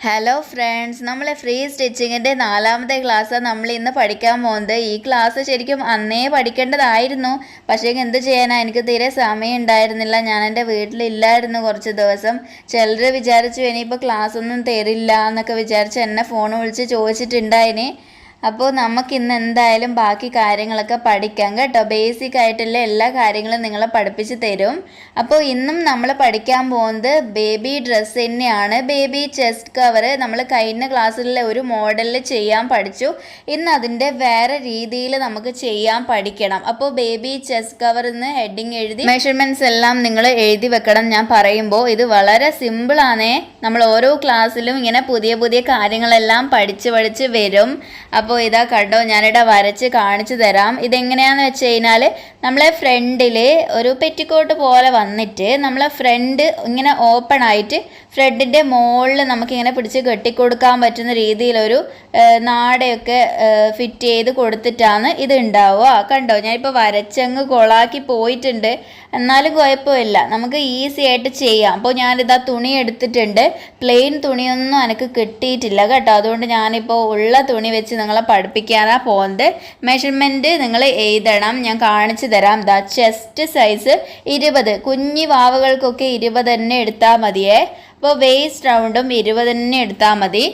Hello friends നമ്മളെ free സ്റ്റിച്ചിങ്ങിന്റെ നാലാമത്തെ ക്ലാസ് നമ്മൾ ഇന്ന് പഠിക്കാൻ പോകുന്നത്. ഈ ക്ലാസ് ശരിക്കും അന്നേ പഠിക്കേണ്ടതായിരുന്നു. പക്ഷേ എന്ത് ചെയ്യാനാണ് എനിക്ക് തീരെ സമയം ഉണ്ടായിരുന്നില്ല. ഞാൻ എന്റെ വീട്ടിലില്ലായിരുന്നു കുറച്ച് ദിവസം. ചിലർ വിചാരിച്ചു ഇനിയിപ്പോൾ ക്ലാസ് ഒന്നും തരില്ല എന്നൊക്കെ വിചാരിച്ച് എന്നെ ഫോൺ വിളിച്ച് ചോദിച്ചിട്ടുണ്ടായിന്. അപ്പോൾ നമുക്ക് ഇന്ന് എന്തായാലും ബാക്കി കാര്യങ്ങളൊക്കെ പഠിക്കാം കേട്ടോ. ബേസിക് ആയിട്ടുള്ള എല്ലാ കാര്യങ്ങളും നിങ്ങളെ പഠിപ്പിച്ച് തരും. അപ്പോൾ ഇന്നും നമ്മൾ പഠിക്കാൻ പോകുന്നത് ബേബി ഡ്രസ്സ് തന്നെയാണ്. ബേബി ചെസ്റ്റ് കവർ നമ്മൾ കഴിഞ്ഞ ക്ലാസ്സിലെ ഒരു മോഡലിൽ ചെയ്യാൻ പഠിച്ചു. ഇന്ന് അതിന്റെ വേറെ രീതിയിൽ നമുക്ക് ചെയ്യാൻ പഠിക്കണം. അപ്പോൾ ബേബി ചെസ്റ്റ് കവർ എന്ന് ഹെഡിങ് എഴുതി മെഷർമെന്റ്സ് എല്ലാം നിങ്ങൾ എഴുതി വെക്കണം. ഞാൻ പറയുമ്പോൾ ഇത് വളരെ സിമ്പിളാണേ നമ്മൾ ഓരോ ക്ലാസ്സിലും ഇങ്ങനെ പുതിയ പുതിയ കാര്യങ്ങളെല്ലാം പഠിച്ച് പഠിച്ച് വരും. അപ്പോൾ ഇതാ കണ്ടോ ഞാനിവിടെ വരച്ച് കാണിച്ചു തരാം. ഇതെങ്ങനെയാണെന്ന് വെച്ച് കഴിഞ്ഞാൽ നമ്മളെ ഫ്രണ്ടിൽ ഒരു പെറ്റിക്കോട്ട് പോലെ വന്നിട്ട് നമ്മളെ ഫ്രണ്ട് ഇങ്ങനെ ഓപ്പൺ ആയിട്ട് ഫ്രണ്ടിന്റെ മുകളിൽ നമുക്കിങ്ങനെ പിടിച്ച് കെട്ടിക്കൊടുക്കാൻ പറ്റുന്ന രീതിയിലൊരു നാടയൊക്കെ ഫിറ്റ് ചെയ്ത് കൊടുത്തിട്ടാണ് ഇത് ഉണ്ടാവുക കണ്ടോ ഞാനിപ്പോൾ വരച്ചങ്ങ് കൊളാക്കി പോയിട്ടുണ്ട്. എന്നാലും കുഴപ്പമില്ല. നമുക്ക് ഈസി ആയിട്ട് ചെയ്യാം. അപ്പോൾ ഞാനിതാ തുണി എടുത്തിട്ടുണ്ട്. പ്ലെയിൻ തുണിയൊന്നും എനിക്ക് കിട്ടിയിട്ടില്ല കേട്ടോ. അതുകൊണ്ട് ഞാനിപ്പോൾ ഉള്ള തുണി വെച്ച് നിങ്ങളെ പഠിപ്പിക്കാനാണ് പോകുന്നത് മെഷർമെന്റ് നിങ്ങൾ എഴുതണം. ഞാൻ കാണിച്ചു തരാം. ദാ ചെസ്റ്റ് സൈസ് ഇരുപത്. കുഞ്ഞി വാവുകൾക്കൊക്കെ ഇരുപത് തന്നെ എടുത്താൽ മതിയേ. അപ്പോൾ വേസ്റ്റ് റൗണ്ടും ഇരുപത് തന്നെ എടുത്താൽ മതി.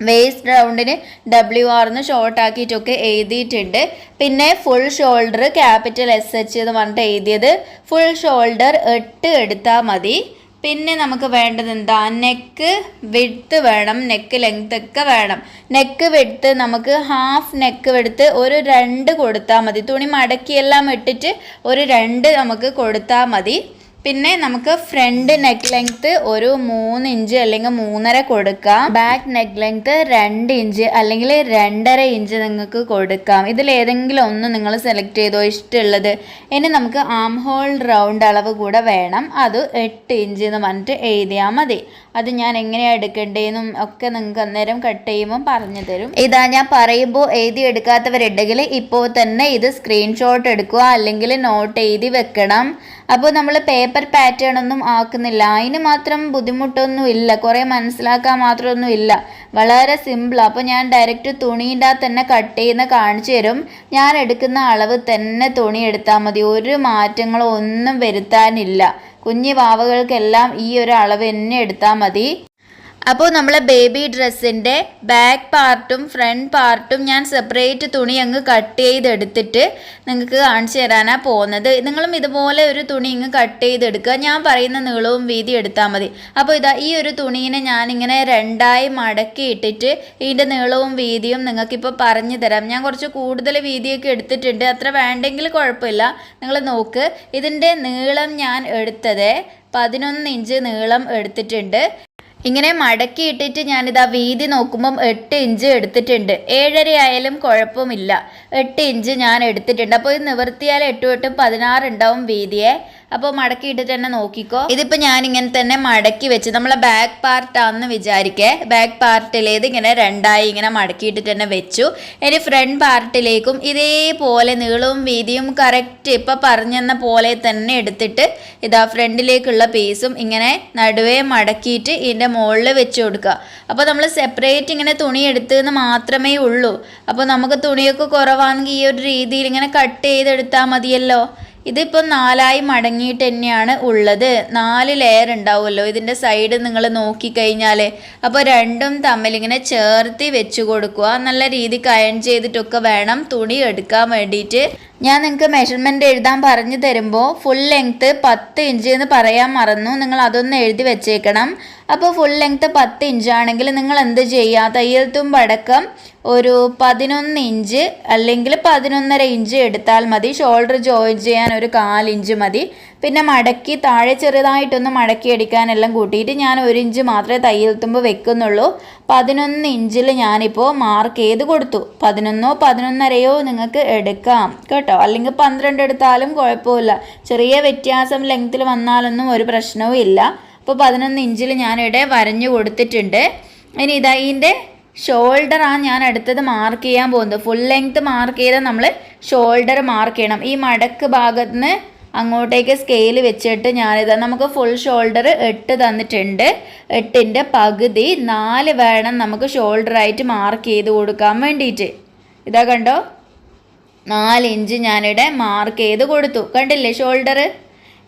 വേസ്റ്റ് റൗണ്ടിന് ഡബ്ല്യു ആർന്ന് ഷോർട്ട് ആക്കിയിട്ടൊക്കെ എഴുതിയിട്ടുണ്ട്. പിന്നെ full shoulder capital S H എന്ന് പറഞ്ഞിട്ട് എഴുതിയത്. ഫുൾ ഷോൾഡർ എട്ട് എടുത്താൽ മതി. പിന്നെ നമുക്ക് വേണ്ടത് എന്താ നെക്ക് വിഡ്ത്ത് വേണം. നെക്ക് ലെങ്ത് ഒക്കെ വേണം. നെക്ക് വിഡ്ത്ത് നമുക്ക് ഹാഫ് നെക്ക് വെടുത്ത് ഒരു രണ്ട് കൊടുത്താൽ മതി. തുണി മടക്കിയെല്ലാം ഇട്ടിട്ട് ഒരു രണ്ട് നമുക്ക് കൊടുത്താൽ മതി. പിന്നെ നമുക്ക് ഫ്രണ്ട് നെക്ക് ലെങ്ത് ഒരു മൂന്ന് ഇഞ്ച് അല്ലെങ്കിൽ മൂന്നര കൊടുക്കാം. ബാക്ക് നെക്ക് ലെങ്ത് രണ്ട് ഇഞ്ച് അല്ലെങ്കിൽ രണ്ടര ഇഞ്ച് നിങ്ങൾക്ക് കൊടുക്കാം. ഇതിൽ ഏതെങ്കിലും ഒന്ന് നിങ്ങൾ സെലക്ട് ചെയ്തോ ഇഷ്ടമുള്ളത്. ഇനി നമുക്ക് ആം ഹോൾ റൗണ്ട് അളവ് കൂടെ വേണം. അത് എട്ട് ഇഞ്ച് എന്ന് പറഞ്ഞിട്ട് എഴുതിയാൽ മതി. അത് ഞാൻ എങ്ങനെയാണ് എടുക്കേണ്ടതെന്നും ഒക്കെ നിങ്ങൾക്ക് അന്നേരം കട്ട് ചെയ്യുമ്പോൾ പറഞ്ഞു തരും. ഇതാ ഞാൻ പറയുമ്പോൾ എഴുതി എടുക്കാത്തവരുണ്ടെങ്കിൽ ഇപ്പോൾ തന്നെ ഇത് സ്ക്രീൻഷോട്ട് എടുക്കുക അല്ലെങ്കിൽ നോട്ട് എഴുതി വെക്കണം. അപ്പോൾ നമ്മൾ പേപ്പർ പാറ്റേൺ ഒന്നും ആക്കുന്നില്ല. അതിന് മാത്രം ബുദ്ധിമുട്ടൊന്നും ഇല്ല കുറേ മനസ്സിലാക്കാൻ മാത്രമൊന്നും ഇല്ല വളരെ സിമ്പിൾ അപ്പോൾ ഞാൻ ഡയറക്റ്റ് തുണീന്റെ തന്നെ കട്ട് ചെയ്യുന്ന കാണിച്ചു തരും. ഞാൻ എടുക്കുന്ന അളവ് തന്നെ തുണി എടുത്താൽ മതി. ഒരു മാറ്റങ്ങളോ ഒന്നും വരുത്താനില്ല. കുഞ്ഞു വാവകൾക്കെല്ലാം ഈ ഒരു അളവ് തന്നെ എടുത്താൽ മതി. അപ്പോൾ നമ്മൾ ബേബി ഡ്രസ്സിന്റെ ബാക്ക് പാർട്ടും ഫ്രണ്ട് പാർട്ടും ഞാൻ സെപ്പറേറ്റ് തുണി അങ്ങ് കട്ട് ചെയ്തെടുത്തിട്ട് നിങ്ങൾക്ക് കാണിച്ചു തരാനാണ് പോകുന്നത് നിങ്ങളും ഇതുപോലെ ഒരു തുണി ഇങ്ങ് കട്ട് ചെയ്തെടുക്കുക. ഞാൻ പറയുന്ന നീളവും വീതി എടുത്താൽ മതി. അപ്പോൾ ഇതാ ഈ ഒരു തുണീനെ ഞാനിങ്ങനെ രണ്ടായി മടക്കി ഇട്ടിട്ട് ഇതിന്റെ നീളവും വീതിയും നിങ്ങൾക്കിപ്പോൾ പറഞ്ഞു തരാം. ഞാൻ കുറച്ച് കൂടുതൽ വീതിയൊക്കെ എടുത്തിട്ടുണ്ട്. അത്ര വേണ്ടെങ്കിൽ കുഴപ്പമില്ല. നിങ്ങൾ നോക്ക്. ഇതിന്റെ നീളം ഞാൻ എടുത്തത് പതിനൊന്ന് ഇഞ്ച് നീളം എടുത്തിട്ടുണ്ട്. ഇങ്ങനെ മടക്കി ഇട്ടിട്ട് ഞാനിതാ വീതി നോക്കുമ്പം എട്ട് ഇഞ്ച് എടുത്തിട്ടുണ്ട്. ഏഴര ആയാലും കുഴപ്പമില്ല. എട്ട് ഇഞ്ച് ഞാൻ എടുത്തിട്ടുണ്ട്. അപ്പോൾ ഇത് നിവർത്തിയാൽ എട്ടും എട്ടും പതിനാറ് ഉണ്ടാവും വീതിയെ. അപ്പോൾ മടക്കി ഇട്ടിട്ട് തന്നെ നോക്കിക്കോ. ഇതിപ്പോൾ ഞാൻ ഇങ്ങനെ തന്നെ മടക്കി വെച്ച് നമ്മളെ ബാക്ക് പാർട്ടാണെന്ന് വിചാരിക്കേ. ബാക്ക് പാർട്ടിലേത് ഇങ്ങനെ രണ്ടായി ഇങ്ങനെ മടക്കിയിട്ട് തന്നെ വെച്ചു. ഇനി ഫ്രണ്ട് പാർട്ടിലേക്കും ഇതേപോലെ നീളവും വീതിയും കറക്റ്റ് ഇപ്പം പറഞ്ഞെന്ന പോലെ തന്നെ എടുത്തിട്ട് ഇതാ ഫ്രണ്ടിലേക്കുള്ള പീസും ഇങ്ങനെ നടുവേ മടക്കിയിട്ട് ഇതിന്റെ മുകളിൽ വെച്ച് കൊടുക്കുക. അപ്പോൾ നമ്മൾ സെപ്പറേറ്റ് ഇങ്ങനെ തുണി എടുത്ത് എന്ന് മാത്രമേ ഉള്ളൂ. അപ്പോൾ നമുക്ക് തുണിയൊക്കെ കുറവാണെങ്കിൽ ഈ ഒരു രീതിയിൽ ഇങ്ങനെ കട്ട് ചെയ്തെടുത്താൽ മതിയല്ലോ. ഇതിപ്പോൾ നാലായി മടങ്ങിയിട്ട് തന്നെയാണ് ഉള്ളത്. നാല് ലെയർ ഉണ്ടാവുമല്ലോ. ഇതിന്റെ സൈഡ് നിങ്ങൾ നോക്കിക്കഴിഞ്ഞാൽ അപ്പോൾ രണ്ടും തമ്മിലിങ്ങനെ ചേർത്തി വെച്ച് കൊടുക്കുക. നല്ല രീതിക്ക് അയൺ ചെയ്തിട്ടൊക്കെ വേണം തുണി എടുക്കാൻ വേണ്ടിയിട്ട്. ഞാൻ നിങ്ങൾക്ക് മെഷർമെന്റ് എഴുതാൻ പറഞ്ഞു തരുമ്പോൾ ഫുൾ ലെങ്ത്ത് പത്ത് ഇഞ്ച് എന്ന് പറയാൻ മറന്നു. നിങ്ങൾ അതൊന്ന് എഴുതി വെച്ചേക്കണം. അപ്പോൾ ഫുൾ ലെങ്ത്ത് പത്ത് ഇഞ്ചാണെങ്കിൽ നിങ്ങൾ എന്ത് ചെയ്യുക തയ്യൽ തുമ്പ് അടക്കം ഒരു പതിനൊന്ന് ഇഞ്ച് അല്ലെങ്കിൽ പതിനൊന്നര ഇഞ്ച് എടുത്താൽ മതി. ഷോൾഡർ ജോയിൻ ചെയ്യാൻ ഒരു കാലിഞ്ച് മതി. പിന്നെ മടക്കി താഴെ ചെറുതായിട്ടൊന്ന് മടക്കി അടിക്കാനെല്ലാം കൂട്ടിയിട്ട് ഞാൻ ഒരു ഇഞ്ച് മാത്രമേ തയ്യൽ തുമ്പ് വെക്കുന്നുള്ളൂ. പതിനൊന്ന് ഇഞ്ചിൽ ഞാനിപ്പോൾ മാർക്ക് ചെയ്ത് കൊടുത്തു. പതിനൊന്നോ പതിനൊന്നരയോ നിങ്ങൾക്ക് എടുക്കാം കേട്ടോ. അല്ലെങ്കിൽ പന്ത്രണ്ട് എടുത്താലും കുഴപ്പമില്ല. ചെറിയ വ്യത്യാസം ലെങ്ത്തിൽ വന്നാലൊന്നും ഒരു പ്രശ്നവും ഇല്ല. അപ്പോൾ പതിനൊന്ന് ഇഞ്ചിൽ ഞാനിവിടെ വരഞ്ഞു കൊടുത്തിട്ടുണ്ട്. ഇനി ഇതാ ഷോൾഡറാണ് ഞാൻ അടുത്തത് മാർക്ക് ചെയ്യാൻ പോകുന്നത്. ഫുൾ ലെങ്ത് മാർക്ക് ചെയ്താൽ നമ്മൾ ഷോൾഡർ മാർക്ക് ചെയ്യണം. ഈ മടക്ക് ഭാഗത്ത് നിന്ന് അങ്ങോട്ടേക്ക് സ്കെയിൽ വെച്ചിട്ട് ഞാനിത് നമുക്ക് ഫുൾ ഷോൾഡർ എട്ട് തന്നിട്ടുണ്ട്. എട്ടിന്റെ പകുതി നാല് വേണം നമുക്ക് ഷോൾഡറായിട്ട് മാർക്ക് ചെയ്ത് കൊടുക്കാൻ വേണ്ടിയിട്ട്. ഇതാ കണ്ടോ? നാല് ഇഞ്ച് ഞാനിവിടെ മാർക്ക് ചെയ്ത് കൊടുത്തു. കണ്ടില്ലേ ഷോൾഡർ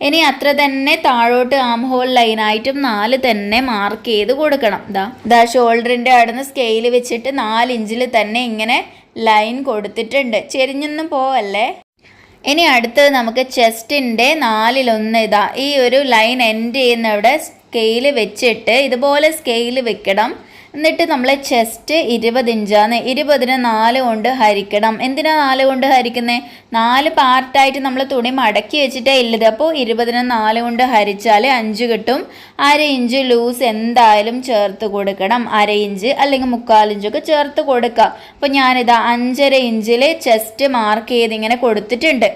ഇനി അത്ര തന്നെ താഴോട്ട് ആം ഹോൾ ലൈനായിട്ടും നാല് തന്നെ മാർക്ക് ചെയ്ത് കൊടുക്കണം. ഇതാ ഇതാ ഷോൾഡറിന്റെ അവിടുന്ന് സ്കെയിൽ വെച്ചിട്ട് നാല് ഇഞ്ചിൽ തന്നെ ഇങ്ങനെ ലൈൻ കൊടുത്തിട്ടുണ്ട്. ചെരിഞ്ഞൊന്നും പോവല്ലേ? ഇനി അടുത്തത് നമുക്ക് ചെസ്റ്റിന്റെ നാലിലൊന്ന് ഇതാ ഈ ഒരു ലൈൻ എൻഡ് ചെയ്യുന്നവിടെ സ്കെയിൽ വെച്ചിട്ട് ഇതുപോലെ സ്കെയിൽ വെക്കണം. എന്നിട്ട് നമ്മൾ ചെസ്റ്റ് ഇരുപത് ഇഞ്ചാണ് ഇരുപതിന് നാല് കൊണ്ട് ഹരിക്കണം. എന്തിനാ നാല് കൊണ്ട് ഹരിക്കുന്നത് നാല് പാർട്ടായിട്ട് നമ്മൾ തുണി മടക്കി വെച്ചിട്ടേ ഇല്ലത്. അപ്പോൾ ഇരുപതിന് നാല് കൊണ്ട് ഹരിച്ചാൽ അഞ്ച് കിട്ടും. അര ഇഞ്ച് ലൂസ് എന്തായാലും ചേർത്ത് കൊടുക്കണം. അര ഇഞ്ച് അല്ലെങ്കിൽ മുക്കാൽ ഇഞ്ചൊക്കെ ചേർത്ത് കൊടുക്കുക അപ്പോൾ ഞാനിതാ അഞ്ചര ഇഞ്ചിൽ ചെസ്റ്റ് മാർക്ക് ചെയ്ത് ഇങ്ങനെ കൊടുത്തിട്ടുണ്ട്.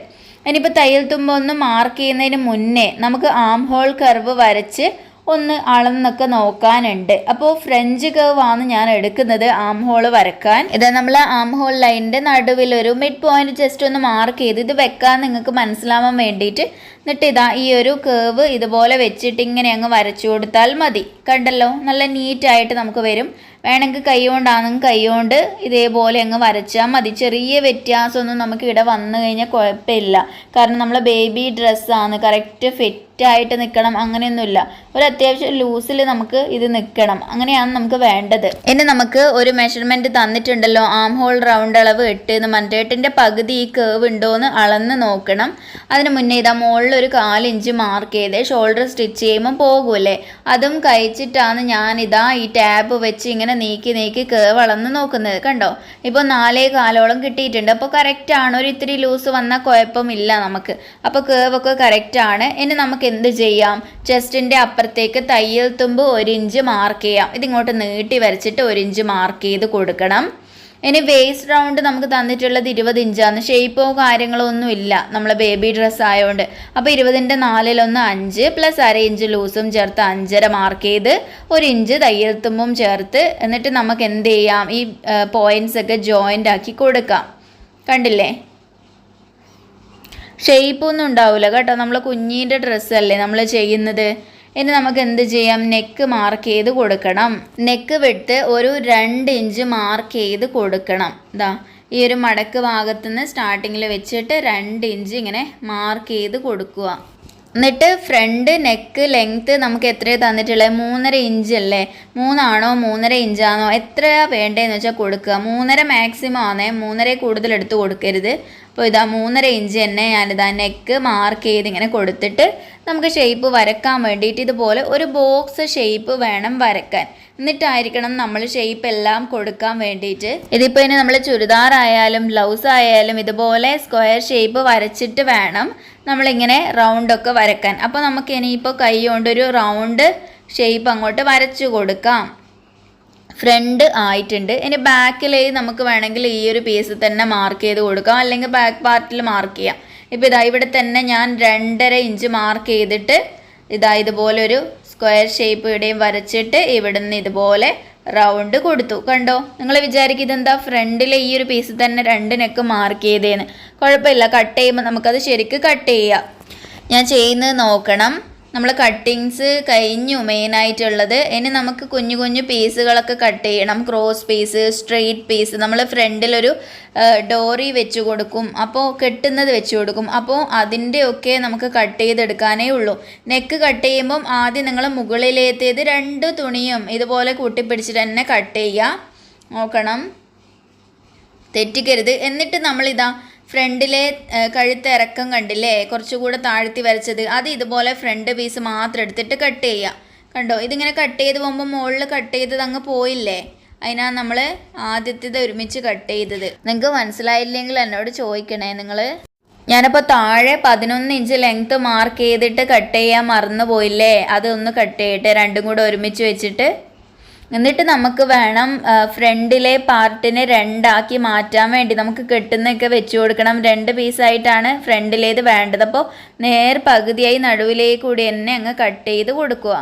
ഇനിയിപ്പോൾ തയ്യൽ തുമ്പ ഒന്ന് മാർക്ക് ചെയ്യുന്നതിന് മുന്നേ നമുക്ക് ആം ഹോൾ കർവ് വരച്ച് ഒന്ന് അളന്നൊക്കെ നോക്കാനുണ്ട്. അപ്പോൾ ഫ്രഞ്ച് കർവാണ് ഞാൻ എടുക്കുന്നത് ആം ഹോൾ വരക്കാൻ. ഇത് നമ്മൾ ആം ഹോൾ ലൈനിന്റെ നടുവിൽ ഒരു മിഡ് പോയിന്റ് ജസ്റ്റ് ഒന്ന് മാർക്ക് ചെയ്ത് ഇത് വെക്കാൻ നിങ്ങൾക്ക് മനസ്സിലാവാൻ വേണ്ടിയിട്ട് എന്നിട്ട് ഇതാ ഈ ഒരു കേവ് ഇതുപോലെ വെച്ചിട്ട് ഇങ്ങനെ അങ്ങ് വരച്ചു കൊടുത്താൽ മതി. കണ്ടല്ലോ? നല്ല നീറ്റായിട്ട് നമുക്ക് വരും. വേണമെങ്കിൽ കൈ കൊണ്ടാണെങ്കിൽ കൈ കൊണ്ട് ഇതേപോലെ അങ്ങ് വരച്ചാൽ മതി ചെറിയ വ്യത്യാസമൊന്നും നമുക്ക് ഇവിടെ വന്നു കഴിഞ്ഞാൽ കുഴപ്പമില്ല. കാരണം നമ്മളെ ബേബി ഡ്രസ്സാണ് കറക്റ്റ് ഫിറ്റായിട്ട് നിൽക്കണം അങ്ങനെയൊന്നുമില്ല. ഒരു അത്യാവശ്യം ലൂസിൽ നമുക്ക് ഇത് നിൽക്കണം. അങ്ങനെയാണ് നമുക്ക് വേണ്ടത്. ഇനി നമുക്ക് ഒരു മെഷർമെന്റ് തന്നിട്ടുണ്ടല്ലോ ആം ഹോൾ റൗണ്ട് അളവ് എട്ട് എന്ന് മറ്റേട്ടിന്റെ പകുതി ഈ കേവ് ഉണ്ടോ എന്ന് അളന്ന് നോക്കണം. അതിന് മുന്നേ ഇതാ മുകളിൽ ഒരു കാലിഞ്ച് മാർക്ക് ചെയ്ത് ഷോൾഡർ സ്റ്റിച്ച് ചെയ്യുമ്പോൾ പോകുമല്ലേ അതും കഴിച്ചിട്ടാണ് ഞാനിതാ ഈ ടാബ് വെച്ച് ഇങ്ങനെ നീക്കി നീക്കി വളർന്ന് നോക്കുന്നത് കണ്ടോ? ഇപ്പോൾ നാലേ കാലോളം കിട്ടിയിട്ടുണ്ട്. അപ്പോൾ കറക്റ്റാണ് ഒരു ഇത്തിരി ലൂസ് വന്നാൽ കുഴപ്പമില്ല നമുക്ക്. അപ്പോൾ കേവൊക്കെ കറക്റ്റാണ് ഇനി നമുക്ക് എന്ത് ചെയ്യാം? ചെസ്റ്റിന്റെ അപ്പുറത്തേക്ക് തയ്യൽ തുമ്പ് ഒരു ഇഞ്ച് മാർക്ക് ചെയ്യാം. ഇതിങ്ങോട്ട് നീട്ടി വരച്ചിട്ട് ഒരു ഇഞ്ച് മാർക്ക് ചെയ്ത് കൊടുക്കണം. ഇനി വേസ്റ്റ് റൗണ്ട് നമുക്ക് തന്നിട്ടുള്ളത് ഇരുപത് ഇഞ്ചാണ് ഷേപ്പോ കാര്യങ്ങളോ ഒന്നും ഇല്ല. നമ്മളെ ബേബി ഡ്രസ് ആയതുകൊണ്ട് അപ്പോൾ ഇരുപതിന്റെ നാലിലൊന്ന് അഞ്ച് പ്ലസ് അര ഇഞ്ച് ലൂസും ചേർത്ത് അഞ്ചര മാർക്ക് ചെയ്ത് ഒരു ഇഞ്ച് തയ്യൽത്തുമ്പും ചേർത്ത് എന്നിട്ട് നമുക്ക് എന്ത് ചെയ്യാം? ഈ പോയിന്റ്സ് ഒക്കെ ജോയിന്റ് ആക്കി കൊടുക്കാം. കണ്ടില്ലേ? ഷേപ്പൊന്നും ഉണ്ടാവില്ല കേട്ടോ. നമ്മൾ കുഞ്ഞിന്റെ ഡ്രസ്സല്ലേ നമ്മൾ ചെയ്യുന്നത്? ഇനി നമുക്ക് എന്ത് ചെയ്യാം? നെക്ക് മാർക്ക് ചെയ്ത് കൊടുക്കണം. നെക്ക് വിട്ട് ഒരു രണ്ട് ഇഞ്ച് മാർക്ക് ചെയ്ത് കൊടുക്കണം. ഇതാ ഈ ഒരു മടക്ക് ഭാഗത്തുനിന്ന് സ്റ്റാർട്ടിങ്ങിൽ വെച്ചിട്ട് രണ്ട് ഇഞ്ച് ഇങ്ങനെ മാർക്ക് ചെയ്ത് കൊടുക്കുക. എന്നിട്ട് ഫ്രണ്ട് നെക്ക് ലെങ്ത്ത് നമുക്ക് എത്രയാണ് തന്നിട്ടുള്ളത്? മൂന്നര ഇഞ്ച് അല്ലേ? മൂന്നാണോ മൂന്നര ഇഞ്ചാണോ എത്രയാണ് വേണ്ടതെന്ന് വെച്ചാൽ കൊടുക്കുക. മൂന്നര മാക്സിമം ആണേ. മൂന്നര കൂടുതൽ എടുത്ത് കൊടുക്കരുത്. അപ്പോൾ ഇതാ മൂന്നര ഇഞ്ച് തന്നെ ഞാനിതാ നെക്ക് മാർക്ക് ചെയ്ത് ഇങ്ങനെ കൊടുത്തിട്ട് നമുക്ക് ഷേപ്പ് വരക്കാൻ വേണ്ടിയിട്ട് ഇതുപോലെ ഒരു ബോക്സ് ഷേപ്പ് വേണം വരക്കാൻ. എന്നിട്ടായിരിക്കണം നമ്മൾ ഷേപ്പ് എല്ലാം കൊടുക്കാൻ വേണ്ടിയിട്ട്. ഇതിപ്പോൾ ഇനി നമ്മൾ ചുരിദാർ ആയാലും ബ്ലൗസ് ആയാലും ഇതുപോലെ സ്ക്വയർ ഷേപ്പ് വരച്ചിട്ട് വേണം. നമ്മളിങ്ങനെ റൗണ്ടൊക്കെ വരക്കാൻ. അപ്പോൾ നമുക്ക് ഇനിയിപ്പോൾ കൈ കൊണ്ടൊരു റൗണ്ട് ഷേപ്പ് അങ്ങോട്ട് വരച്ചു കൊടുക്കാം. ഫ്രണ്ട് ആയിട്ടുണ്ട്. ഇനി ബാക്കിൽ നമുക്ക് വേണമെങ്കിൽ ഈ ഒരു പീസ് തന്നെ മാർക്ക് ചെയ്ത് കൊടുക്കാം. അല്ലെങ്കിൽ ബാക്ക് പാർട്ടിൽ മാർക്ക് ചെയ്യാം. ഇപ്പോൾ ഇതാ ഇവിടെ തന്നെ ഞാൻ രണ്ടര ഇഞ്ച് മാർക്ക് ചെയ്തിട്ട് ഇതാ ഇതുപോലെ ഒരു സ്ക്വയർ ഷേപ്പ് ഇവിടെയും വരച്ചിട്ട് ഇവിടുന്ന് ഇതുപോലെ റൗണ്ട് കൊടുത്തു. കണ്ടോ? നിങ്ങൾ വിചാരിക്കും ഇതെന്താ? ഫ്രണ്ടിലെ ഈ ഒരു പീസ് തന്നെ രണ്ട് നെക്ക് മാർക്ക് ചെയ്തേന്ന്. കുഴപ്പമില്ല. കട്ട് ചെയ്യുമ്പോൾ നമുക്കത് ശരിക്ക് കട്ട് ചെയ്യാം. ഞാൻ ചെയ്യുന്നത് നോക്കണം. നമ്മൾ കട്ടിങ്സ് കഴിഞ്ഞു മെയിനായിട്ടുള്ളത് ഇനി നമുക്ക് കുഞ്ഞു കുഞ്ഞു പീസുകളൊക്കെ കട്ട് ചെയ്യണം. ക്രോസ് പീസ് സ്ട്രെയിറ്റ് പീസ് നമ്മൾ ഫ്രണ്ടിലൊരു ഡോറി വെച്ച് കൊടുക്കും. അപ്പോൾ കെട്ടുന്നത് വെച്ച് കൊടുക്കും. അപ്പോൾ അതിന്റെയൊക്കെ നമുക്ക് കട്ട് ചെയ്തെടുക്കാനേ ഉള്ളൂ. നെക്ക് കട്ട് ചെയ്യുമ്പം ആദ്യം നിങ്ങൾ മുകളിലേത്തേത് രണ്ട് തുണിയും ഇതുപോലെ കൂട്ടിപ്പിടിച്ചിട്ട് തന്നെ കട്ട് ചെയ്യുക നോക്കണം. തെറ്റിക്കരുത്. എന്നിട്ട് നമ്മളിതാ ഫ്രണ്ടിലെ കഴുത്ത് ഇറക്കം കണ്ടില്ലേ? കുറച്ചുകൂടെ താഴ്ത്തി വരച്ചത്. അത് ഇതുപോലെ ഫ്രണ്ട് പീസ് മാത്രം എടുത്തിട്ട് കട്ട് ചെയ്യുക കണ്ടോ? ഇതിങ്ങനെ കട്ട് ചെയ്ത് പോകുമ്പോൾ മുകളിൽ കട്ട് ചെയ്തത് അങ്ങ് പോയില്ലേ? അതിനാ നമ്മൾ ആദ്യത്തേത് ഒരുമിച്ച് കട്ട് ചെയ്തത്. നിങ്ങൾക്ക് മനസ്സിലായില്ലെങ്കിൽ എന്നോട് ചോദിക്കണേ. നിങ്ങൾ ഞാനപ്പോൾ താഴെ പതിനൊന്ന് ഇഞ്ച് ലെങ്ത്ത് മാർക്ക് ചെയ്തിട്ട് കട്ട് ചെയ്യാൻ മറന്നു പോയില്ലേ അതൊന്ന് കട്ട് ചെയ്യട്ടെ. രണ്ടും കൂടെ ഒരുമിച്ച് വെച്ചിട്ട് എന്നിട്ട് നമുക്ക് വേണം ഫ്രണ്ടിലെ പാർട്ടിനെ രണ്ടാക്കി മാറ്റാൻ വേണ്ടി. നമുക്ക് കെട്ടുന്നൊക്കെ വെച്ച് കൊടുക്കണം. രണ്ട് പീസായിട്ടാണ് ഫ്രണ്ടിലേത് വേണ്ടത്. അപ്പോൾ നേർ പകുതിയായി നടുവിലേക്ക് കൂടി തന്നെ അങ്ങ് കട്ട് ചെയ്ത് കൊടുക്കുക.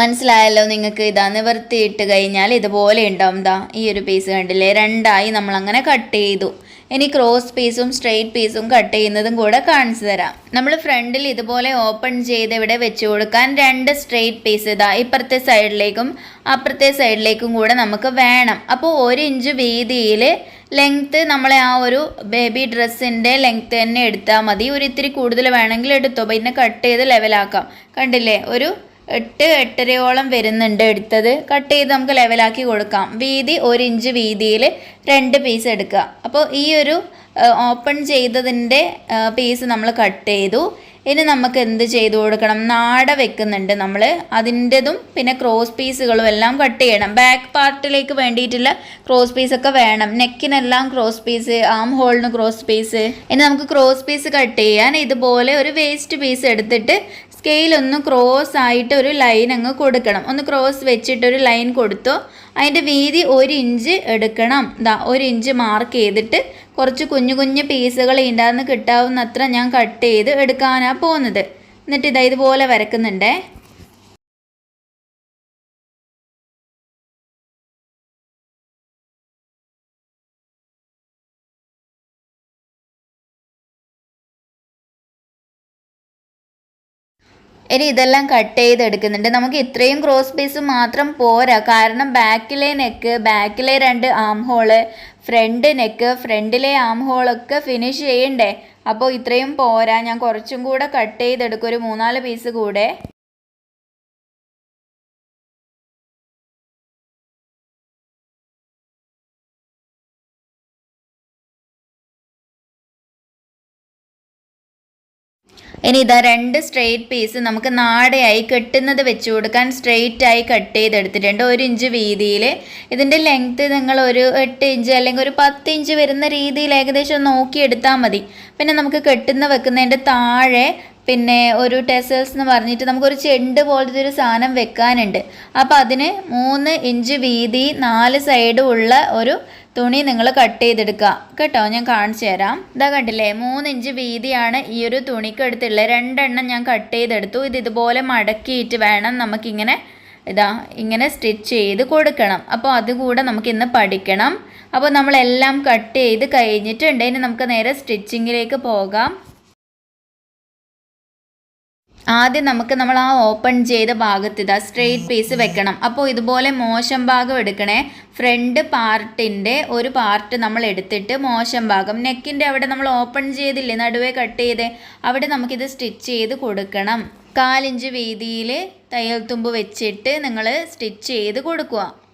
മനസ്സിലായല്ലോ നിങ്ങൾക്ക് ഇതാ നിവർത്തിയിട്ട് കഴിഞ്ഞാൽ ഇതുപോലെ ഉണ്ടാവും. ദാ ഈ ഒരു പീസ് കണ്ടില്ലേ? രണ്ടായി നമ്മളങ്ങനെ കട്ട് ചെയ്തു. ഇനി ക്രോസ് പീസും സ്ട്രെയിറ്റ് പീസും കട്ട് ചെയ്യുന്നതും കൂടെ കാണിച്ചു തരാം. നമ്മൾ ഫ്രണ്ടിൽ ഇതുപോലെ ഓപ്പൺ ചെയ്ത് ഇവിടെ വെച്ച് കൊടുക്കാൻ രണ്ട് സ്ട്രെയിറ്റ് പീസ് ഇതാ ഇപ്പുറത്തെ സൈഡിലേക്കും അപ്പുറത്തെ സൈഡിലേക്കും കൂടെ നമുക്ക് വേണം. അപ്പോൾ ഒരു ഇഞ്ച് വീതിയിൽ ലെങ്ത്ത് നമ്മളെ ആ ഒരു ബേബി ഡ്രസ്സിന്റെ ലെങ്ത്ത് തന്നെ എടുത്താൽ മതി. ഒരു ഇത്തിരി കൂടുതൽ വേണമെങ്കിൽ എടുത്തോ. പിന്നെ കട്ട് ചെയ്ത് ലെവലാക്കാം കണ്ടില്ലേ? ഒരു എട്ട് എട്ടരയോളം വരുന്നുണ്ട് എടുത്തത്. കട്ട് ചെയ്ത് നമുക്ക് ലെവലാക്കി കൊടുക്കാം. വീതി ഒരു ഇഞ്ച് വീതിയിൽ രണ്ട് പീസ് എടുക്കുക. അപ്പോൾ ഈ ഒരു ഓപ്പൺ ചെയ്തതിന്റെ പീസ് നമ്മൾ കട്ട് ചെയ്തു. ഇനി നമുക്ക് എന്ത് ചെയ്തു കൊടുക്കണം? നാട വെക്കുന്നുണ്ട് നമ്മൾ അതിന്റെതും പിന്നെ ക്രോസ് പീസുകളും എല്ലാം കട്ട് ചെയ്യണം. ബാക്ക് പാർട്ടിലേക്ക് വേണ്ടിയിട്ടുള്ള ക്രോസ് പീസൊക്കെ വേണം. നെക്കിനെല്ലാം ക്രോസ് പീസ് ആം ഹോളിന് ക്രോസ് പീസ് ഇനി നമുക്ക് ക്രോസ് പീസ് കട്ട് ചെയ്യാൻ ഇതുപോലെ ഒരു വേസ്റ്റ് പീസ് എടുത്തിട്ട് സ്കെയിൽ ഒന്ന് ക്രോസ് ആയിട്ട് ഒരു ലൈൻ അങ്ങ് കൊടുക്കണം. ഒന്ന് ക്രോസ് വെച്ചിട്ട് ഒരു ലൈൻ കൊടുത്തോ. അതിന്റെ വീതി ഒരു ഇഞ്ച് എടുക്കണം. ഇതാ ഒരു ഇഞ്ച് മാർക്ക് ചെയ്തിട്ട് കുറച്ച് കുഞ്ഞു കുഞ്ഞു പീസുകൾ ഇതിന്റെ കിട്ടാവുന്നത്ര ഞാൻ കട്ട് ചെയ്ത് എടുക്കാനാണ് പോകുന്നത്. എന്നിട്ട് ഇതാ ഇതുപോലെ വരക്കുന്നുണ്ടേ ഇനി ഇതെല്ലാം കട്ട് ചെയ്തെടുക്കുന്നുണ്ട്. നമുക്ക് ഇത്രയും ക്രോസ് പീസ് മാത്രം പോരാ. കാരണം ബാക്കിലെ നെക്ക് ബാക്കിലെ രണ്ട് ആം ഹോൾ ഫ്രണ്ട് നെക്ക് ഫ്രണ്ടിലെ ആം ഹോളൊക്കെ ഫിനിഷ് ചെയ്യണ്ടേ? അപ്പോൾ ഇത്രയും പോരാ. ഞാൻ കുറച്ചും കൂടെ കട്ട് ചെയ്തെടുക്കും. ഒരു മൂന്നാൽ പീസ് കൂടെ. ഇനി ഇതാ രണ്ട് സ്ട്രെയിറ്റ് പീസ് നമുക്ക് നാടയായി കെട്ടുന്നത് വെച്ച് കൊടുക്കാൻ സ്ട്രെയിറ്റായി കട്ട് ചെയ്തെടുത്തിട്ടുണ്ട്. ഒരു ഇഞ്ച് വീതിയിൽ ഇതിന്റെ ലെങ്ത്ത് നിങ്ങൾ ഒരു എട്ട് ഇഞ്ച് അല്ലെങ്കിൽ ഒരു പത്ത് ഇഞ്ച് വരുന്ന രീതിയിൽ ഏകദേശം നോക്കിയെടുത്താൽ മതി. പിന്നെ നമുക്ക് കെട്ടുന്ന വെക്കുന്നതിന്റെ താഴെ പിന്നെ ഒരു ടെസൽസ് എന്ന് പറഞ്ഞിട്ട് നമുക്കൊരു ചെണ്ട് പോലത്തെ ഒരു സാധനം വെക്കാനുണ്ട്. അപ്പോൾ അതിന് മൂന്ന് ഇഞ്ച് വീതി നാല് സൈഡും ഉള്ള ഒരു തുണി നിങ്ങൾ കട്ട് ചെയ്തെടുക്കുക കേട്ടോ ഞാൻ കാണിച്ചു തരാം. ഇതാ കണ്ടില്ലേ മൂന്നിഞ്ച് വീതിയാണ് ഈ ഒരു തുണിക്ക് എടുത്തുള്ളത് രണ്ടെണ്ണം ഞാൻ കട്ട് ചെയ്തെടുത്തു. ഇത് ഇതുപോലെ മടക്കിയിട്ട് വേണം നമുക്കിങ്ങനെ ഇതാ ഇങ്ങനെ സ്റ്റിച്ച് ചെയ്ത് കൊടുക്കണം. അപ്പോൾ അതുകൂടെ നമുക്ക് ഇന്ന് പഠിക്കണം. അപ്പോൾ നമ്മളെല്ലാം കട്ട് ചെയ്ത് കഴിഞ്ഞിട്ടുണ്ട്. ഇനി നമുക്ക് നേരെ സ്റ്റിച്ചിങ്ങിലേക്ക് പോകാം. ആദ്യം നമുക്ക് നമ്മൾ ആ ഓപ്പൺ ചെയ്ത ഭാഗത്ത് ഇതാ സ്ട്രെയിറ്റ് പീസ് വെക്കണം. അപ്പോൾ ഇതുപോലെ മോശം ഭാഗം എടുക്കണേ. ഫ്രണ്ട് പാർട്ടിന്റെ ഒരു പാർട്ട് നമ്മൾ എടുത്തിട്ട് മോശം ഭാഗം. നെക്കിന്റെ അവിടെ നമ്മൾ ഓപ്പൺ ചെയ്തില്ലേ? നടുവേ കട്ട് ചെയ്ത്. അവിടെ നമുക്കിത് സ്റ്റിച്ച് ചെയ്ത് കൊടുക്കണം. കാലിഞ്ച് വീതിയിൽ തയ്യൽ തുമ്പ് വെച്ചിട്ട് നിങ്ങൾ സ്റ്റിച്ച് ചെയ്ത് കൊടുക്കുക.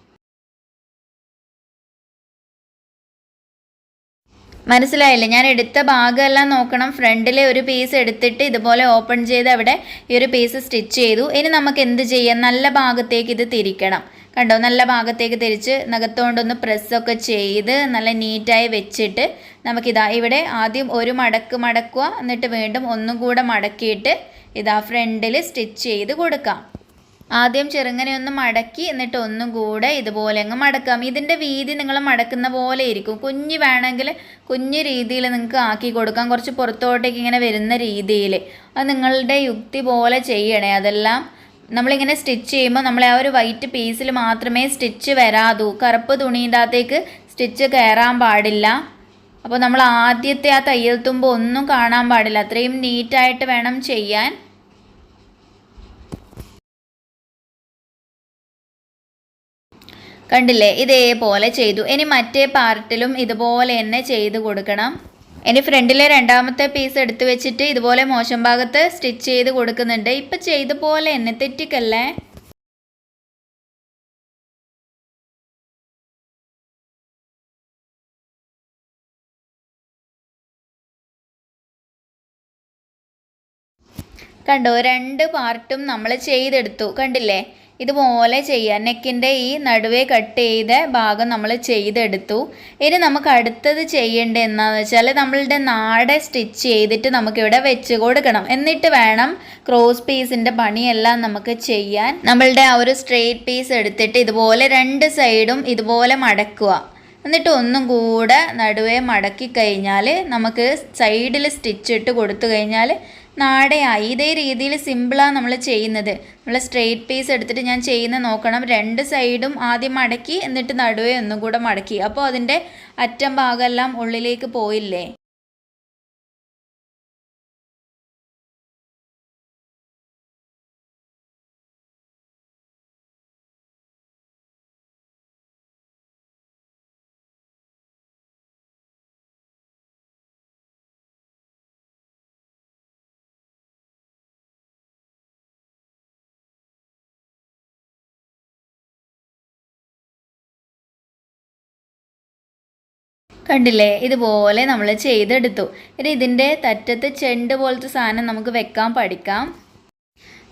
മനസ്സിലായില്ലേ? ഞാൻ എടുത്ത ഭാഗമെല്ലാം നോക്കണം. ഫ്രണ്ടിലെ ഒരു പീസ് എടുത്തിട്ട് ഇതുപോലെ ഓപ്പൺ ചെയ്ത് അവിടെ ഈ ഒരു പീസ് സ്റ്റിച്ച് ചെയ്തു. ഇനി നമുക്ക് എന്ത് ചെയ്യാം? നല്ല ഭാഗത്തേക്ക് ഇത് തിരിക്കണം. കണ്ടോ? നല്ല ഭാഗത്തേക്ക് തിരിച്ച് നഖത്തുകൊണ്ടൊന്ന് പ്രസ്സൊക്കെ ചെയ്ത് നല്ല നീറ്റായി വെച്ചിട്ട് നമുക്കിതാ ഇവിടെ ആദ്യം ഒരു മടക്ക് മടക്കുക. എന്നിട്ട് വീണ്ടും ഒന്നും കൂടെ മടക്കിയിട്ട് ഇതാ ഫ്രണ്ടിൽ സ്റ്റിച്ച് ചെയ്ത് കൊടുക്കാം. ആദ്യം ചെറുങ്ങനെ ഒന്ന് മടക്കി എന്നിട്ട് ഒന്നും കൂടെ ഇതുപോലെ അങ്ങ് മടക്കാം. ഇതിന്റെ വീതി നിങ്ങൾ മടക്കുന്ന പോലെ ഇരിക്കും. കുഞ്ഞ് വേണമെങ്കിൽ കുഞ്ഞ് രീതിയിൽ നിങ്ങൾക്ക് ആക്കി കൊടുക്കാം. കുറച്ച് പുറത്തോട്ടേക്ക് ഇങ്ങനെ വരുന്ന രീതിയിൽ അത് നിങ്ങളുടെ യുക്തി പോലെ ചെയ്യണേ. അതെല്ലാം നമ്മളിങ്ങനെ സ്റ്റിച്ച് ചെയ്യുമ്പോൾ നമ്മൾ ആ ഒരു വൈറ്റ് പീസിൽ മാത്രമേ സ്റ്റിച്ച് വരാതൂ. കറുപ്പ് തുണീന്റെ അകത്തേക്ക് സ്റ്റിച്ച് കയറാൻ പാടില്ല. അപ്പോൾ നമ്മൾ ആദ്യത്തെ ആ തയ്യൽ തുമ്പ് ഒന്നും കാണാൻ പാടില്ല. അത്രയും നീറ്റായിട്ട് വേണം ചെയ്യാൻ. കണ്ടില്ലേ? ഇതേപോലെ ചെയ്തു. ഇനി മറ്റേ പാർട്ടിലും ഇതുപോലെ തന്നെ ചെയ്ത് കൊടുക്കണം. ഇനി ഫ്രണ്ടിലെ രണ്ടാമത്തെ പീസ് എടുത്തു വെച്ചിട്ട് ഇതുപോലെ മോശം ഭാഗത്ത് സ്റ്റിച്ച് ചെയ്ത് കൊടുക്കുന്നുണ്ട്. ഇപ്പം ചെയ്ത പോലെ തന്നെ തെറ്റിക്കല്ലേ? കണ്ടോ? രണ്ട് പാർട്ടും നമ്മൾ ചെയ്തെടുത്തു. കണ്ടില്ലേ? ഇതുപോലെ ചെയ്യാം നെക്കിന്റെ ഈ നടുവേ കട്ട് ചെയ്ത ഭാഗം നമ്മൾ ചെയ്തെടുത്തു. ഇനി നമുക്ക് അടുത്തത് ചെയ്യേണ്ടത് എന്താണെന്ന് വെച്ചാൽ നമ്മളുടെ നാടെ സ്റ്റിച്ച് ചെയ്തിട്ട് നമുക്കിവിടെ വെച്ച് കൊടുക്കണം. എന്നിട്ട് വേണം ക്രോസ് പീസിന്റെ പണിയെല്ലാം നമുക്ക് ചെയ്യാൻ. നമ്മളുടെ ആ ഒരു സ്ട്രെയിറ്റ് പീസ് എടുത്തിട്ട് ഇതുപോലെ രണ്ട് സൈഡും ഇതുപോലെ മടക്കുക. എന്നിട്ട് ഒന്നും കൂടെ നടുവേ മടക്കി കഴിഞ്ഞാൽ നമുക്ക് സൈഡിൽ സ്റ്റിച്ചിട്ട് കൊടുത്തു കഴിഞ്ഞാൽ നാടയായി ഇതേ രീതിയിൽ സിമ്പിളാണ് നമ്മൾ ചെയ്യുന്നത്. നമ്മൾ സ്ട്രെയിറ്റ് പീസ് എടുത്തിട്ട് ഞാൻ ചെയ്യുന്ന നോക്കണം. രണ്ട് സൈഡും ആദ്യം മടക്കി എന്നിട്ട് നടുവേ ഒന്നും കൂടെ മടക്കി. അപ്പോൾ അതിന്റെ അറ്റം ഭാഗമെല്ലാം ഉള്ളിലേക്ക് പോയില്ലേ? കണ്ടില്ലേ? ഇതുപോലെ നമ്മൾ ചെയ്തെടുത്തു. ഇനി ഇതിന്റെ തറ്റത്ത് ചെണ്ട് പോലത്തെ സാധനം നമുക്ക് വെക്കാൻ പഠിക്കാം.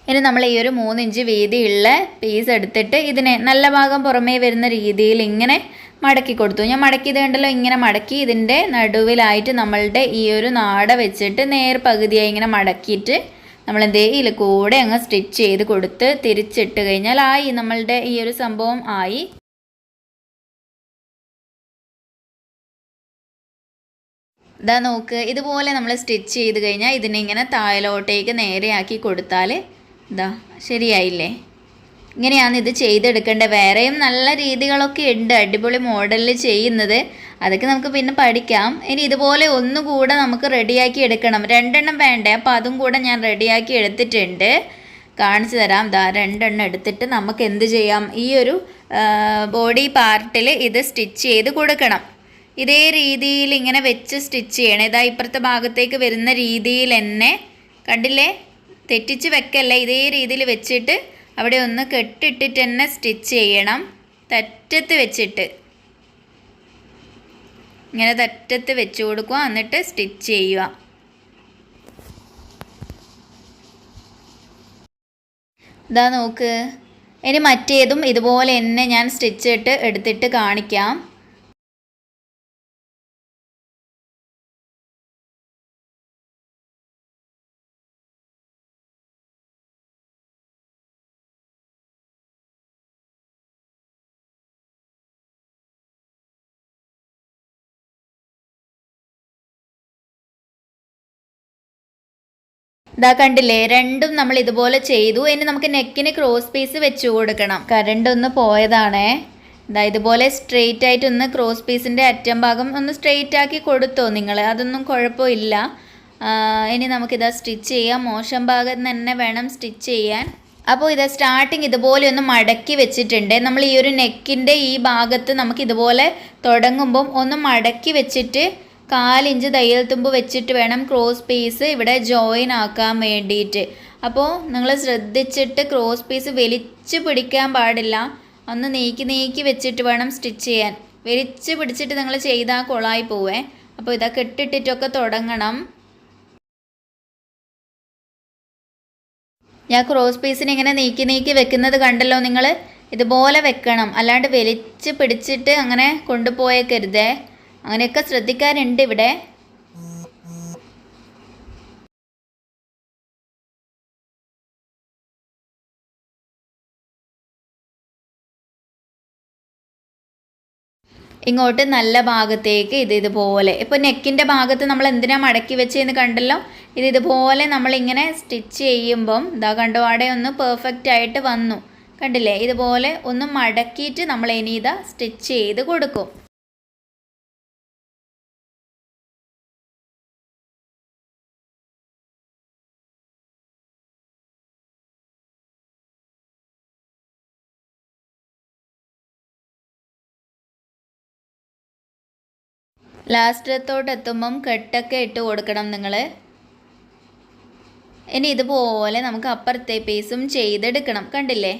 ഇനി നമ്മൾ ഈ ഒരു മൂന്ന് ഇഞ്ച് വീതിയുള്ള പീസ് എടുത്തിട്ട് ഇതിനെ നല്ല ഭാഗം പുറമേ വരുന്ന രീതിയിൽ ഇങ്ങനെ മടക്കി കൊടുത്തു. ഞാൻ മടക്കിയത് കണ്ടല്ലോ ഇങ്ങനെ മടക്കി ഇതിന്റെ നടുവിലായിട്ട് നമ്മളുടെ ഈ ഒരു നാട വെച്ചിട്ട് നേർ പകുതിയായി ഇങ്ങനെ മടക്കിയിട്ട് നമ്മൾ എന്തേലും കൂടെ അങ്ങ് സ്റ്റിച്ച് ചെയ്ത് കൊടുത്ത് തിരിച്ചിട്ട് കഴിഞ്ഞാൽ ആയി. നമ്മളുടെ ഈ ഒരു സംഭവം ആയി. ഇതാ നോക്ക് ഇതുപോലെ നമ്മൾ സ്റ്റിച്ച് ചെയ്ത് കഴിഞ്ഞാൽ ഇതിനെ ഇങ്ങനെ താഴോട്ടേക്ക് നേരെയാക്കി കൊടുത്താൽ ഇതാ ശരിയായില്ലേ? ഇങ്ങനെയാണ് ഇത് ചെയ്തെടുക്കേണ്ടത്. വേറെയും നല്ല രീതികളൊക്കെ ഉണ്ട് അടിപൊളി മോഡലിൽ ചെയ്യുന്നത്. അതൊക്കെ നമുക്ക് പിന്നെ പഠിക്കാം. ഇനി ഇതുപോലെ ഒന്നുകൂടെ നമുക്ക് റെഡിയാക്കി എടുക്കണം. രണ്ടെണ്ണം വേണ്ടേ? അപ്പോൾ അതും കൂടെ ഞാൻ റെഡിയാക്കി എടുത്തിട്ടുണ്ട്. കാണിച്ചു തരാം. ദാ രണ്ടെണ്ണം എടുത്തിട്ട് നമുക്ക് എന്ത് ചെയ്യാം? ഈ ഒരു ബോഡി പാർട്ടിൽ ഇത് സ്റ്റിച്ച് ചെയ്ത് കൊടുക്കണം. ഇതേ രീതിയിൽ ഇങ്ങനെ വെച്ച് സ്റ്റിച്ച് ചെയ്യണം. ഇതാ ഇപ്പുറത്തെ ഭാഗത്തേക്ക് വരുന്ന രീതിയിൽ തന്നെ കണ്ടില്ലേ? തെറ്റിച്ച് വെക്കല്ല? ഇതേ രീതിയിൽ വെച്ചിട്ട് അവിടെ ഒന്ന് കെട്ടിട്ടിട്ട് തന്നെ സ്റ്റിച്ച് ചെയ്യണം. തറ്റത്ത് വെച്ചിട്ട്. ഇങ്ങനെ തറ്റത്ത് വെച്ച് കൊടുക്കുക. എന്നിട്ട് സ്റ്റിച്ച് ചെയ്യുക. ഇതാ നോക്ക്. ഇനി മറ്റേതും ഇതുപോലെ തന്നെ ഞാൻ സ്റ്റിച്ച് ഇട്ട് എടുത്തിട്ട് കാണിക്കാം. ഇതാ കണ്ടില്ലേ രണ്ടും നമ്മൾ ഇതുപോലെ ചെയ്തു. ഇനി നമുക്ക് നെക്കിന് ക്രോസ് പീസ് വെച്ച് കൊടുക്കണം. കറണ്ട് ഒന്ന് പോയതാണേ. ഇതാ ഇതുപോലെ സ്ട്രെയിറ്റ് ആയിട്ട് ഒന്ന് ക്രോസ് പീസിന്റെ അറ്റം ഭാഗം ഒന്ന് സ്ട്രെയിറ്റ് ആക്കി കൊടുത്തോ നിങ്ങൾ അതൊന്നും കുഴപ്പമില്ല. ഇനി നമുക്കിതാ സ്റ്റിച്ച് ചെയ്യാം. മോശം ഭാഗം തന്നെ വേണം സ്റ്റിച്ച് ചെയ്യാൻ. അപ്പോൾ ഇത് സ്റ്റാർട്ടിങ് ഇതുപോലെ ഒന്ന് മടക്കി വെച്ചിട്ടുണ്ട്. നമ്മൾ ഈ ഒരു നെക്കിന്റെ ഈ ഭാഗത്ത് നമുക്ക് ഇതുപോലെ തുടങ്ങുമ്പം ഒന്ന് മടക്കി വെച്ചിട്ട് കാലിഞ്ച് തയ്യൽ തുമ്പ് വെച്ചിട്ട് വേണം ക്രോസ് പീസ് ഇവിടെ ജോയിൻ ആക്കാൻ വേണ്ടിയിട്ട്. അപ്പോൾ നിങ്ങൾ ശ്രദ്ധിച്ചിട്ട് ക്രോസ് പീസ് വലിച്ച് പിടിക്കാൻ പാടില്ല. ഒന്ന് നീക്കി നീക്കി വെച്ചിട്ട് വേണം സ്റ്റിച്ച് ചെയ്യാൻ. വലിച്ച് പിടിച്ചിട്ട് നിങ്ങൾ ചെയ്താൽ കൊളായി പോവേ. അപ്പോൾ ഇതൊക്കെ ഇട്ടിട്ടിട്ടൊക്കെ തുടങ്ങണം. ഞാൻ ക്രോസ് പീസിന് ഇങ്ങനെ നീക്കി നീക്കി വെക്കുന്നത് കണ്ടല്ലോ നിങ്ങൾ ഇതുപോലെ വെക്കണം. അല്ലാണ്ട് വലിച്ച് പിടിച്ചിട്ട് അങ്ങനെ കൊണ്ടുപോയേക്കരുതേ. അങ്ങനെയൊക്കെ ശ്രദ്ധിക്കാറുണ്ട് ഇവിടെ. ഇങ്ങോട്ട് നല്ല ഭാഗത്തേക്ക് ഇത് ഇതുപോലെ. ഇപ്പോൾ നെക്കിന്റെ ഭാഗത്ത് നമ്മൾ എന്തിനാ മടക്കി വെച്ചതെന്ന് കണ്ടല്ലോ? ഇത് ഇതുപോലെ നമ്മളിങ്ങനെ സ്റ്റിച്ച് ചെയ്യുമ്പം ഇതാ കണ്ടോ അവിടെ ഒന്ന് പെർഫെക്റ്റ് ആയിട്ട് വന്നു. കണ്ടില്ലേ? ഇതുപോലെ ഒന്ന് മടക്കിയിട്ട് നമ്മൾ ഇനി ഇതാ സ്റ്റിച്ച് ചെയ്ത് കൊടുക്കും. ലാസ്റ്റത്തോട്ട് എത്തുമ്പം കെട്ടൊക്കെ ഇട്ട് കൊടുക്കണം നിങ്ങൾ ഇനി ഇതുപോലെ നമുക്ക് അപ്പുറത്തെ പീസും ചെയ്തെടുക്കണം. കണ്ടില്ലേ?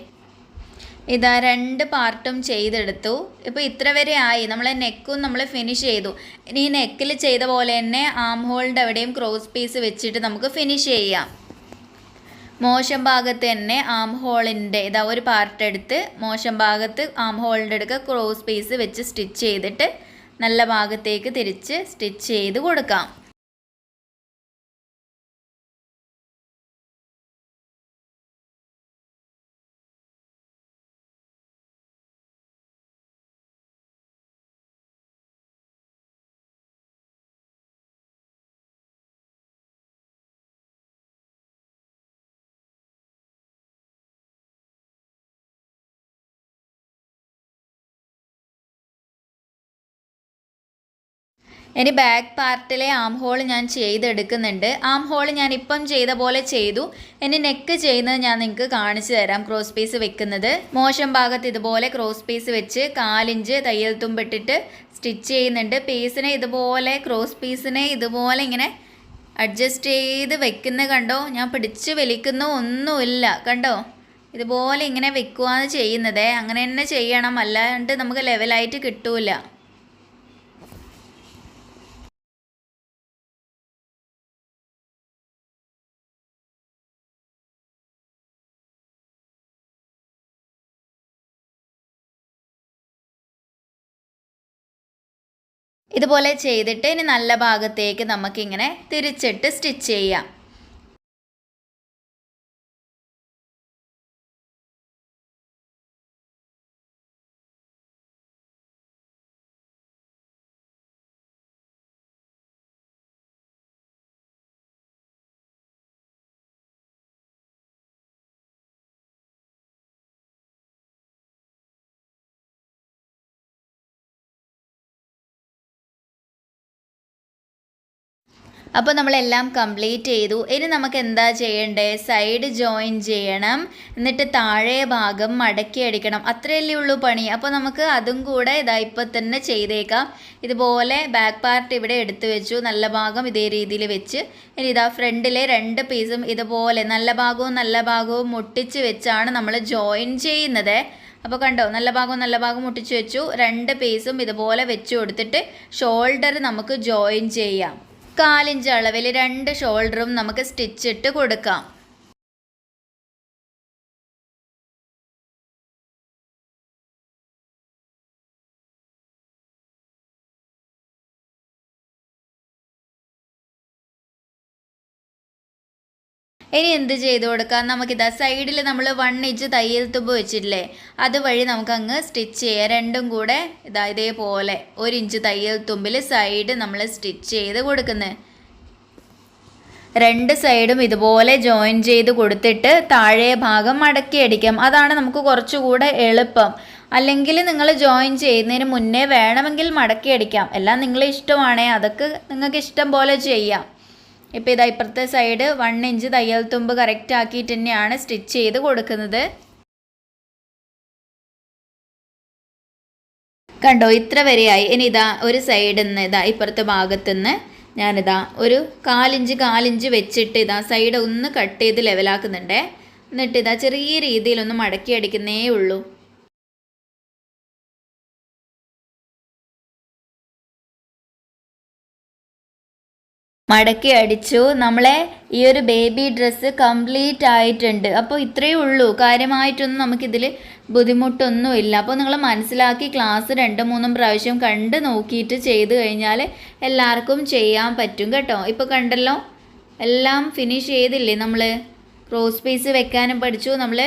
ഇതാ രണ്ട് പാർട്ടും ചെയ്തെടുത്തു. ഇപ്പോൾ ഇത്ര വരെ ആയി. നമ്മളെ നെക്കും നമ്മൾ ഫിനിഷ് ചെയ്തു. ഇനി ഈ നെക്കിൽ ചെയ്ത പോലെ തന്നെ ആം ഹോളിന്റെ അവിടെയും ക്രോസ് പീസ് വെച്ചിട്ട് നമുക്ക് ഫിനിഷ് ചെയ്യാം. മോശം ഭാഗത്ത് തന്നെ ആം ഹോളിന്റെ ഇതാ ഒരു പാർട്ട് എടുത്ത് മോശം ഭാഗത്ത് ആം ഹോളിന്റെ അടുക്ക ക്രോസ് പീസ് വെച്ച് സ്റ്റിച്ച് ചെയ്തിട്ട് നല്ല ഭാഗത്തേക്ക് തിരിച്ച് സ്റ്റിച്ച് ചെയ്ത് കൊടുക്കാം. ഇനി ബാക്ക് പാർട്ടിലെ ആം ഹോൾ ഞാൻ ചെയ്തെടുക്കുന്നുണ്ട്. ആം ഹോൾ ഞാൻ ഇപ്പം ചെയ്ത പോലെ ചെയ്തു. ഇനി നെക്ക് ചെയ്യുന്നത് ഞാൻ നിങ്ങൾക്ക് കാണിച്ചു തരാം. ക്രോസ് പീസ് വെക്കുന്നത്. മോശം ഭാഗത്ത് ഇതുപോലെ ക്രോസ് പീസ് വെച്ച് കാലിഞ്ച് തയ്യൽ തുമ്പിട്ടിട്ട് സ്റ്റിച്ച് ചെയ്യുന്നുണ്ട്. പീസിനെ ഇതുപോലെ ക്രോസ് പീസിനെ ഇതുപോലെ ഇങ്ങനെ അഡ്ജസ്റ്റ് ചെയ്ത് വെക്കുന്ന കണ്ടോ? ഞാൻ പിടിച്ച് വലിക്കുന്ന ഒന്നുമില്ല. കണ്ടോ? ഇതുപോലെ ഇങ്ങനെ വെക്കുവാന്ന് ചെയ്യുന്നത്. അങ്ങനെ തന്നെ ചെയ്യണം. അല്ലാണ്ട് നമുക്ക് ലെവലായിട്ട് കിട്ടൂല. ഇതുപോലെ ചെയ്തിട്ട് ഇനി നല്ല ഭാഗത്തേക്ക് നമുക്കിങ്ങനെ തിരിച്ചിട്ട് സ്റ്റിച്ച് ചെയ്യാം. അപ്പോൾ നമ്മളെല്ലാം കംപ്ലീറ്റ് ചെയ്തു. ഇനി നമുക്ക് എന്താ ചെയ്യേണ്ടത് സൈഡ് ജോയിൻ ചെയ്യണം. എന്നിട്ട് താഴെ ഭാഗം മടക്കി അടിക്കണം. അത്രയല്ലേ ഉള്ളൂ പണി. അപ്പോൾ നമുക്ക് അതും കൂടെ ഇതാ ഇപ്പോൾ തന്നെ ചെയ്തേക്കാം. ഇതുപോലെ ബാക്ക് പാർട്ട് ഇവിടെ എടുത്തു വെച്ചു. നല്ല ഭാഗം ഇതേ രീതിയിൽ വെച്ച്. ഇനി ഇതാ ഫ്രണ്ടിലെ രണ്ട് പീസും ഇതുപോലെ നല്ല ഭാഗവും നല്ല ഭാഗവും മുട്ടിച്ച് വെച്ചാണ് നമ്മൾ ജോയിൻ ചെയ്യുന്നത്. അപ്പോൾ കണ്ടോ? നല്ല ഭാഗവും നല്ല ഭാഗം മുട്ടിച്ച് വെച്ചു. രണ്ട് പീസും ഇതുപോലെ വെച്ച് കൊടുത്തിട്ട് ഷോൾഡർ നമുക്ക് ജോയിൻ ചെയ്യാം. കാലിഞ്ച് അളവിൽ രണ്ട് ഷോൾഡറും നമുക്ക് സ്റ്റിച്ചിട്ട് കൊടുക്കാം. ഇനി എന്ത് ചെയ്ത് കൊടുക്കാം? നമുക്കിതാ സൈഡിൽ നമ്മൾ വൺ ഇഞ്ച് തയ്യൽ തുമ്പ് വെച്ചിട്ടില്ലേ? അതുവഴി നമുക്കങ്ങ് സ്റ്റിച്ച് ചെയ്യാം. രണ്ടും കൂടെ ഇതാ ഇതേപോലെ ഒരു ഇഞ്ച് തയ്യൽ തുമ്പിൽ സൈഡ് നമ്മൾ സ്റ്റിച്ച് ചെയ്ത് കൊടുക്കുന്നത് രണ്ട് സൈഡും ഇതുപോലെ ജോയിൻ ചെയ്ത് കൊടുത്തിട്ട് താഴെ ഭാഗം മടക്കി അടിക്കാം. അതാണ് നമുക്ക് കുറച്ചുകൂടെ എളുപ്പം. അല്ലെങ്കിൽ നിങ്ങൾ ജോയിൻ ചെയ്യുന്നതിന് മുന്നേ വേണമെങ്കിൽ മടക്കി അടിക്കാം. എല്ലാം നിങ്ങളെ ഇഷ്ടമാണേ. അതൊക്കെ നിങ്ങൾക്ക് ഇഷ്ടം പോലെ ചെയ്യാം. ഇപ്പോൾ ഇതാ ഇപ്പുറത്തെ സൈഡ് വൺ ഇഞ്ച് തയ്യൽ തുമ്പ് കറക്റ്റ് ആക്കിയിട്ട് തന്നെയാണ് സ്റ്റിച്ച് ചെയ്ത് കൊടുക്കുന്നത്. കണ്ടോ ഇത്ര വരെയായി. ഇനി ഇതാ ഒരു സൈഡിൽ നിന്ന് ഇതാ ഇപ്പുറത്തെ ഭാഗത്തു നിന്ന് ഞാനിതാ ഒരു കാലിഞ്ച് കാലിഞ്ച് വെച്ചിട്ട് ഇതാ സൈഡ് ഒന്ന് കട്ട് ചെയ്ത് ലെവലാക്കുന്നുണ്ടേ എന്നിട്ട് ഇതാ ചെറിയ രീതിയിലൊന്ന് മടക്കി അടിക്കുന്നേ ഉള്ളൂ. മടക്കി അടിച്ചു. നമ്മളെ ഈ ഒരു ബേബി ഡ്രസ്സ് കംപ്ലീറ്റ് ആയിട്ടുണ്ട്. അപ്പോൾ ഇത്രയേ ഉള്ളൂ. കാര്യമായിട്ടൊന്നും നമുക്കിതിൽ ബുദ്ധിമുട്ടൊന്നുമില്ല. അപ്പോൾ നിങ്ങൾ മനസ്സിലാക്കി ക്ലാസ് രണ്ട് മൂന്നും പ്രാവശ്യം കണ്ട് നോക്കിയിട്ട് ചെയ്ത് കഴിഞ്ഞാൽ എല്ലാവർക്കും ചെയ്യാൻ പറ്റും കേട്ടോ. ഇപ്പോൾ കണ്ടല്ലോ എല്ലാം ഫിനിഷ് ചെയ്തില്ലേ നമ്മൾ? ക്രോസ് പീസ് വെക്കാനും പഠിച്ചു. നമ്മൾ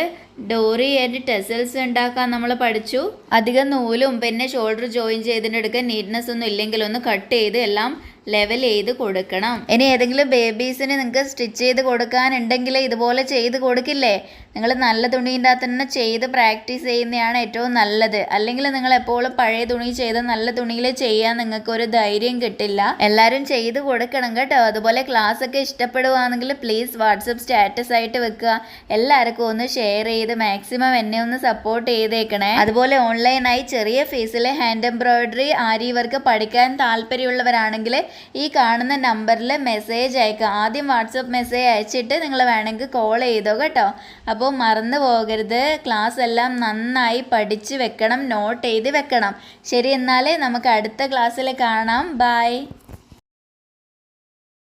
ഡോറി ആൻഡ് ടെസൽസ് ഉണ്ടാക്കാൻ നമ്മൾ പഠിച്ചു. അധികം നൂലും പിന്നെ ഷോൾഡർ ജോയിൻ ചെയ്തിട്ടെടുക്കാൻ നീറ്റ്നെസ് ഒന്നും ഇല്ലെങ്കിൽ ഒന്ന് കട്ട് ചെയ്ത് എല്ലാം ലെവൽ ചെയ്ത് കൊടുക്കണം. ഇനി ഏതെങ്കിലും ബേബീസിന് നിങ്ങൾക്ക് സ്റ്റിച്ച് ചെയ്ത് കൊടുക്കാനുണ്ടെങ്കിൽ ഇതുപോലെ ചെയ്ത് കൊടുക്കില്ലേ? നിങ്ങൾ നല്ല തുണീന്റെ അകത്ത് തന്നെ ചെയ്ത് പ്രാക്ടീസ് ചെയ്യുന്നതാണ് ഏറ്റവും നല്ലത്. അല്ലെങ്കിൽ നിങ്ങൾ എപ്പോഴും പഴയ തുണി ചെയ്ത് നല്ല തുണിയിൽ ചെയ്യാൻ നിങ്ങൾക്ക് ഒരു ധൈര്യം കിട്ടില്ല. എല്ലാവരും ചെയ്ത് കൊടുക്കണം കേട്ടോ. അതുപോലെ ക്ലാസ് ഒക്കെ ഇഷ്ടപ്പെടുവാണെങ്കിൽ പ്ലീസ് വാട്സപ്പ് സ്റ്റാറ്റസ് ആയിട്ട് വെക്കുക. എല്ലാവർക്കും ഒന്ന് ഷെയർ ചെയ്ത് മാക്സിമം എന്നെ ഒന്ന് സപ്പോർട്ട് ചെയ്തേക്കണേ. അതുപോലെ ഓൺലൈനായി ചെറിയ ഫീസിൽ ഹാൻഡ് എംബ്രോയിഡറി ആരി വർക്ക് പഠിക്കാൻ താല്പര്യമുള്ളവരാണെങ്കിൽ ഈ കാണുന്ന നമ്പറിൽ മെസ്സേജ് അയക്കുക ആദ്യം വാട്സപ്പ് മെസ്സേജ് അയച്ചിട്ട് നിങ്ങൾ വേണമെങ്കിൽ കോൾ ചെയ്തോ കേട്ടോ. അപ്പോൾ മറന്നു പോകരുത്. ക്ലാസ് എല്ലാം നന്നായി പഠിച്ച് വെക്കണം നോട്ട് ചെയ്ത് വെക്കണം. ശരി എന്നാൽ നമുക്ക് അടുത്ത ക്ലാസ്സിൽ കാണാം. ബായ്